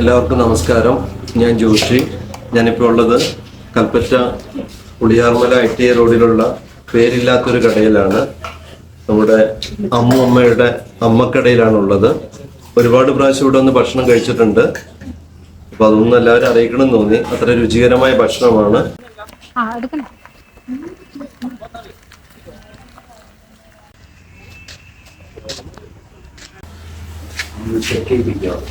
എല്ലാവർക്കും നമസ്കാരം. ഞാൻ ജോഷി. ഞാനിപ്പോൾ ഉള്ളത് കൽപ്പറ്റ പുളിയാർമല ഐ ടി റോഡിലുള്ള പേരില്ലാത്തൊരു കടയിലാണ്. നമ്മുടെ അമ്മു അമ്മയുടെ അമ്മക്കടയിലാണ് ഉള്ളത് ഒരുപാട് പ്രാവശ്യം ഇവിടെ വന്ന് ഭക്ഷണം കഴിച്ചിട്ടുണ്ട്. അപ്പൊ അതൊന്നും എല്ലാവരും അറിയിക്കണം തോന്നി. അത്ര രുചികരമായ ഭക്ഷണമാണ്. ആ എടുക്കണം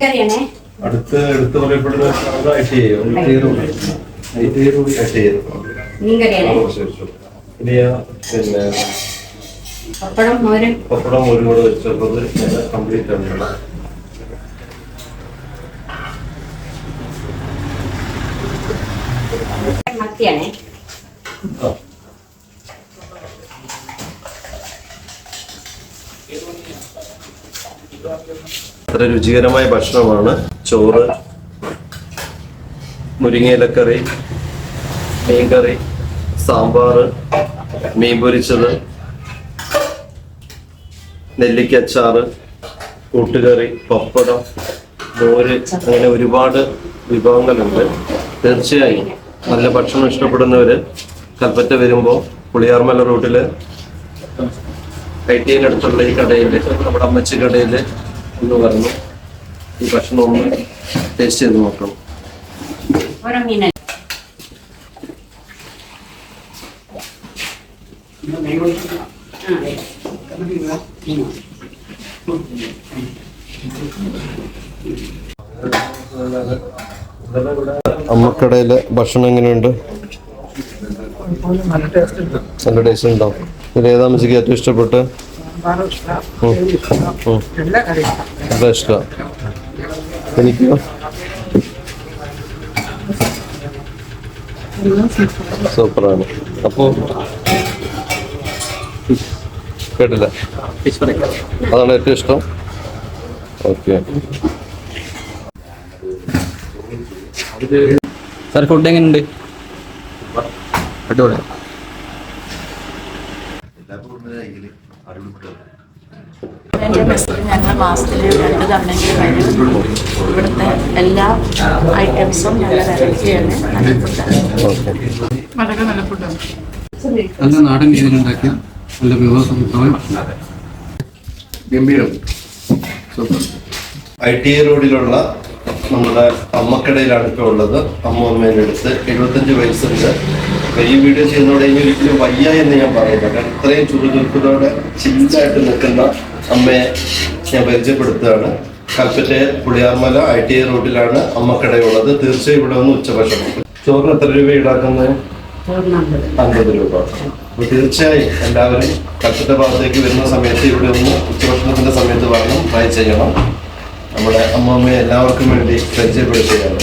കറിയാണേ അടുത്ത് എടുത്ത് പറയപ്പെടുന്ന ഐ ടി എടുത്ത് പറയപ്പെടുന്ന പിന്നെ പപ്പടം മോരും. പപ്പടം കൂടെ വെച്ചത് കംപ്ലീറ്റ് ആണ്. മത്തിയാണേ. അത്ര രുചികരമായ ഭക്ഷണമാണ്. ചോറ് മുരിങ്ങയിലക്കറി മീൻകറി സാമ്പാർ മീൻ പൊരിച്ചത് നെല്ലിക്കച്ചാറ് കൂട്ടുകറി പപ്പടം മോര് അങ്ങനെ ഒരുപാട് വിഭവങ്ങളുണ്ട്. തീർച്ചയായും നല്ല ഭക്ഷണം ഇഷ്ടപ്പെടുന്നവർ കൽപ്പറ്റ വരുമ്പോൾ പുളിയാർമല റൂട്ടിൽ ഐ ടി അടുത്തുള്ള ഈ കടയിൽ നമ്മുടെ അമ്മച്ചി കടയിൽ ഒന്ന് പറഞ്ഞു ഈ ഭക്ഷണം ഒന്ന് ടേസ്റ്റ് ചെയ്ത് നോക്കണം. അമ്മക്കടയിലെ ഭക്ഷണം എങ്ങനെയുണ്ട്? നല്ല ടേസ്റ്റ് ഉണ്ടോ. ഇതിൽ ഏതാ അമ്മച്ചിക്ക് ഏറ്റവും ഇഷ്ടപ്പെട്ട്? നല്ല ഇഷ്ടമാണ് എനിക്കോ സൂപ്പറാണ് അപ്പോ കേട്ടില്ല അതാണ് ഏറ്റവും ഇഷ്ടം ഓക്കെ സാർ ഫുഡ് എങ്ങനെയുണ്ട് അടിപൊളി. എന്റെ ബസ്സിൽ ഞങ്ങൾ മാസത്തിൽ രണ്ട് തവണയെങ്കിലും വരും. ഇവിടുത്തെ എല്ലാ ഐറ്റംസും ഞങ്ങൾ വെറൈറ്റിയാണ് നല്ല നാടൻ രീതിയിൽ ഉണ്ടാക്കിയ നല്ല വിഭവസമൃദ്ധമായ ഗംഭീരം. സൂപ്പർ. ഐ ടി ഐ റോഡിലുള്ള നമ്മുടെ അമ്മക്കടയിലാണ് ഇപ്പോൾ ഉള്ളത്. അമ്മ അമ്മേന്റെ അടുത്ത് എഴുപത്തഞ്ച് വയസ്സുണ്ട്. ഈ വീഡിയോ ചെയ്യുന്നതോടെ ഇനി ഒരിക്കലും വയ്യ എന്ന് ഞാൻ പറയുന്നത് കാരണം ഇത്രയും ചില്ലായിട്ട് നിൽക്കുന്ന അമ്മയെ ഞാൻ പരിചയപ്പെടുത്തുകയാണ്. Kalpetta Puliyarmala I T I റോഡിലാണ് അമ്മക്കടയുള്ളത് തീർച്ചയായും ഇവിടെ ഒന്ന് ഉച്ചഭക്ഷണം. ചോറിന് എത്ര രൂപ ഈടാക്കുന്നത്? അൻപത് രൂപ. അപ്പൊ തീർച്ചയായും എല്ലാവരും കൽപ്പറ്റ ഭാഗത്തേക്ക് വരുന്ന സമയത്ത് ഇവിടെ ഒന്ന് ഉച്ചഭക്ഷണത്തിന്റെ സമയത്ത് വരണം ട്രൈ ചെയ്യണം. നമ്മുടെ അമ്മമ്മയെ എല്ലാവർക്കും വേണ്ടി പരിചയപ്പെടുത്തുകയാണ്.